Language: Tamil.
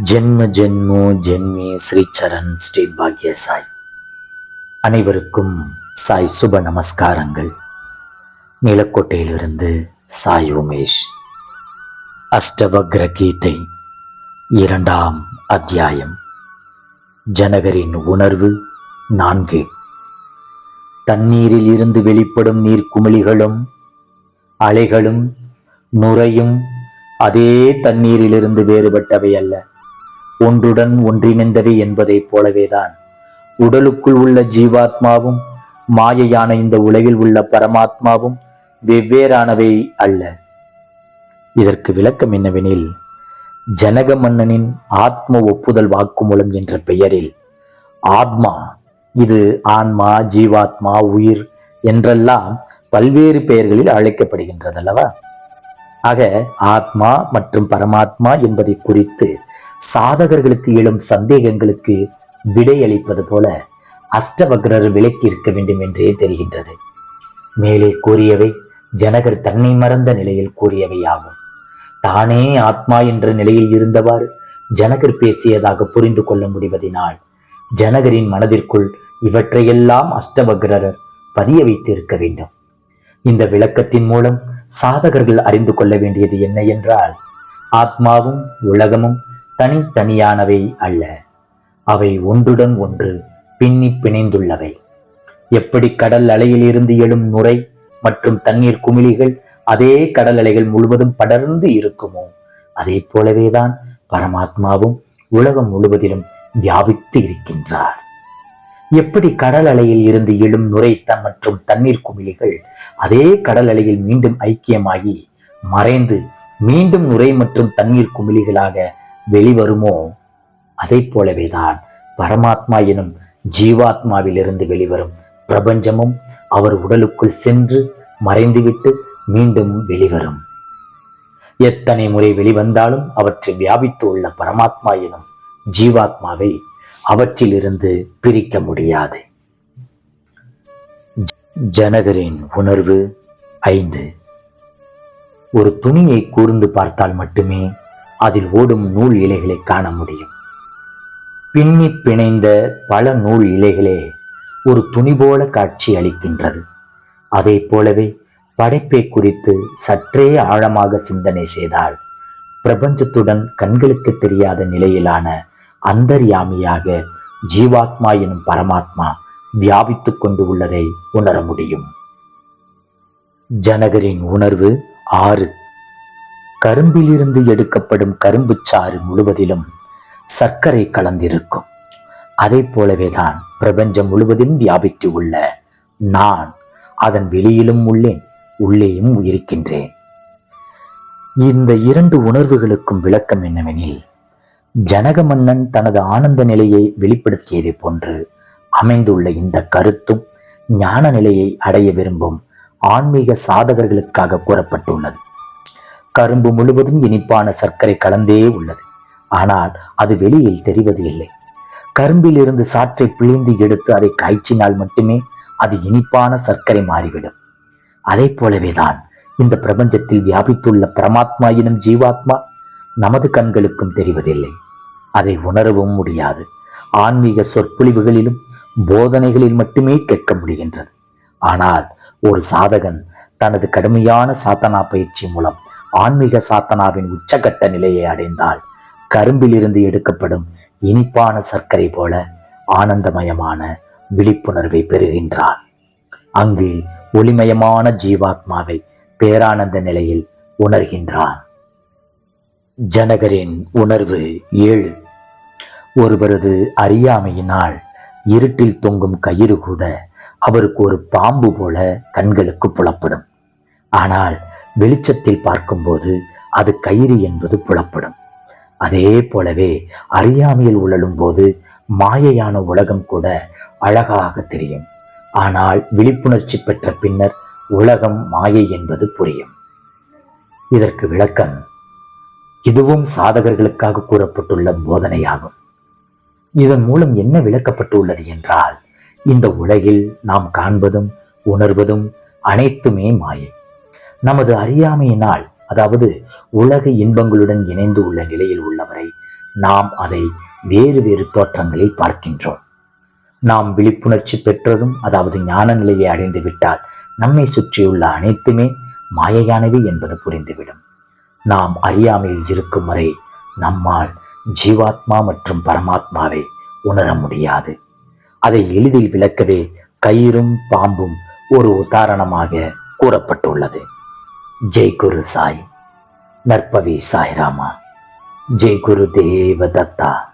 ஜென்ம ஜென்மோ ஜென்மே ஸ்ரீ சரண் ஸ்ரீ பாக்ய சாய். அனைவருக்கும் சாய் சுப நமஸ்காரங்கள். நீலக்கோட்டையிலிருந்து சாய் உமேஷ். அஷ்டவக்ர கீதை இரண்டாம் அத்தியாயம். ஜனகரின் உணர்வு நான்கு. தண்ணீரில் இருந்து வெளிப்படும் நீர்க்குமிழிகளும் அலைகளும் நுரையும் அதே தண்ணீரிலிருந்து வேறுபட்டவை அல்ல. ஒன்றுடன் ஒன்றிணைந்தவை என்பதைப் போலவேதான். உடலுக்குள் உள்ள ஜீவாத்மாவும் மாயையான இந்த உலகில் உள்ள பரமாத்மாவும் வெவ்வேறானவை அல்ல. இதற்கு விளக்கம் என்னவெனில் ஜனக மன்னனின் ஆத்ம ஒப்புதல் வாக்குமூலம் என்ற பெயரில் ஆத்மா இது ஆன்மா ஜீவாத்மா உயிர் என்றெல்லாம் பல்வேறு பெயர்களில் அழைக்கப்படுகின்றதல்லவா? ஆக ஆத்மா மற்றும் பரமாத்மா என்பதை குறித்து சாதகர்களுக்கு எழும் சந்தேகங்களுக்கு விடையளிப்பது போல அஷ்டவக்ரர் விலக்கி இருக்க வேண்டும் என்றே தெரிகின்றது. மேலே கூறியவை ஜனகர் தன்னை மறந்த நிலையில் கூறியவையாகும். தானே ஆத்மா என்ற நிலையில் இருந்தவாறு ஜனகர் பேசியதாக புரிந்து கொள்ள முடிவதினால் ஜனகரின் மனதிற்குள் இவற்றையெல்லாம் அஷ்டவக்ரர் பதிய வைத்திருக்க வேண்டும். இந்த விளக்கத்தின் மூலம் சாதகர்கள் அறிந்து கொள்ள வேண்டியது என்ன என்றால் ஆத்மாவும் உலகமும் தனித்தனியானவை அல்ல. அவை ஒன்றுடன் ஒன்று பின்னி பிணைந்துள்ளவை. எப்படி கடல் அலையிலிருந்து எழும் நுரை மற்றும் தண்ணீர் குமிழிகள் அதே கடல் அலைகள் முழுவதும் படர்ந்து இருக்குமோ? அதே போலவேதான் பரமாத்மாவும் உலகம் முழுவதிலும் வியாபித்து இருக்கின்றார். எப்படி கடல் அலையில் இருந்து எழும் நுரை மற்றும் தண்ணீர் குமிழிகள் அதே கடல் அலையில் மீண்டும் ஐக்கியமாகி மறைந்து மீண்டும் நுரை மற்றும் தண்ணீர் குமிழிகளாக வெளிவருமோ? அதை போலவேதான் பரமாத்மா எனும் ஜீவாத்மாவிலிருந்து வெளிவரும் பிரபஞ்சமும் அவர் உடலுக்குள் சென்று மறைந்துவிட்டு மீண்டும் வெளிவரும். எத்தனை முறை வெளிவந்தாலும் அவற்றை வியாபித்து உள்ள பரமாத்மா எனும் ஜீவாத்மாவை அவற்றிலிருந்து பிரிக்க முடியாது. ஜனகரின் உணர்வு ஐந்து. ஒரு துணியை கூர்ந்து பார்த்தால் மட்டுமே அதில் ஓடும் நூல் இலைகளை காண முடியும். பின்னி பிணைந்த பல நூல் இலைகளே ஒரு துணி போல காட்சி அளிக்கின்றது. அதே போலவே படைப்பை குறித்து சற்றே ஆழமாக சிந்தனை செய்தால் பிரபஞ்சத்துடன் கண்களுக்கு தெரியாத நிலையிலான அந்தர்யாமியாக ஜீவாத்மா எனும் பரமாத்மா வியாபித்துக் கொண்டு உள்ளதை உணர முடியும். ஜனகரின் உணர்வு ஆறு. கரும்பிலிருந்து எடுக்கப்படும் கரும்பு சாறு முழுவதிலும் சர்க்கரை கலந்திருக்கும். அதை போலவேதான் பிரபஞ்சம் முழுவதிலும் வியாபித்து உள்ள நான் அதன் வெளியிலும் உள்ளேன் உள்ளேயும் இருக்கின்றேன். இந்த இரண்டு உணர்வுகளுக்கும் விளக்கம் என்னவெனில் ஜனக மன்னன் தனது ஆனந்த நிலையை வெளிப்படுத்தியதை போன்று அமைந்துள்ள இந்த கருத்தும் ஞான நிலையை அடைய விரும்பும் ஆன்மீக சாதகர்களுக்காக கூறப்பட்டுள்ளது. கரும்பு முழுவதும் இனிப்பான சர்க்கரை கலந்தே உள்ளது. ஆனால் அது வெளியில் தெரிவது இல்லை. கரும்பில் இருந்து சாற்றை பிழிந்து எடுத்து அதை காய்ச்சினால் மட்டுமே அது இனிப்பான சர்க்கரை மாறிவிடும். அதே போலவேதான் இந்த பிரபஞ்சத்தில் வியாபித்துள்ள பரமாத்மா எனும் ஜீவாத்மா நமது கண்களுக்கும் தெரிவதில்லை. அதை உணரவும் முடியாது. ஆன்மீக சொற்பொழிவுகளிலும் போதனைகளில் மட்டுமே கேட்க முடிகின்றது. ஆனால் ஒரு சாதகன் தனது கடுமையான சாத்தனா பயிற்சி மூலம் ஆன்மீக சாத்தனாவின் உச்சகட்ட நிலையை அடைந்தால் கரும்பிலிருந்து எடுக்கப்படும் இனிப்பான சர்க்கரை போல ஆனந்தமயமான விழிப்புணர்வை பெறுகின்றார் அங்கு ஒளிமயமான ஜீவாத்மாவை பேரானந்த நிலையில் உணர்கின்றான் ஜனகரின் உணர்வு ஏழு. ஒருவரது அறியாமையினால் இருட்டில் தொங்கும் கயிறு கூட அவருக்கு ஒரு பாம்பு போல கண்களுக்கு புலப்படும். ஆனால் வெளிச்சத்தில் பார்க்கும்போது அது கயிறு என்பது புலப்படும். அதே போலவே அறியாமையில் உழலும் போது மாயையான உலகம் கூட அழகாக தெரியும். ஆனால் விழிப்புணர்ச்சி பெற்ற பின்னர் உலகம் மாயை என்பது புரியும். இதற்கு விளக்கம் இதுவும் சாதகர்களுக்காக கூறப்பட்டுள்ள போதனையாகும். இதன் மூலம் என்ன விளக்கப்பட்டுள்ளது என்றால் இந்த உலகில் நாம் காண்பதும் உணர்வதும் அனைத்துமே மாயை. நமது அறியாமையினால் அதாவது உலக இன்பங்களுடன் இணைந்து உள்ள நிலையில் உள்ளவரை நாம் அதை வேறு வேறு தோற்றங்களில் பார்க்கின்றோம். நாம் விழிப்புணர்ச்சி பெற்றதும் அதாவது ஞான நிலையை அடைந்து விட்டால் நம்மை சுற்றியுள்ள அனைத்துமே மாயையானவை என்பது புரிந்துவிடும். நாம் அறியாமையில் இருக்கும் வரை நம்மால் ஜீவாத்மா மற்றும் பரமாத்மாவை உணர முடியாது. அதை எளிதில் விளக்கவே கயிறும் பாம்பும் ஒரு உதாரணமாக கூறப்பட்டுள்ளது. ஜெய் குரு சாய். நற்பவி சாய்ராமா. ஜெய் குரு தேவதத்தா.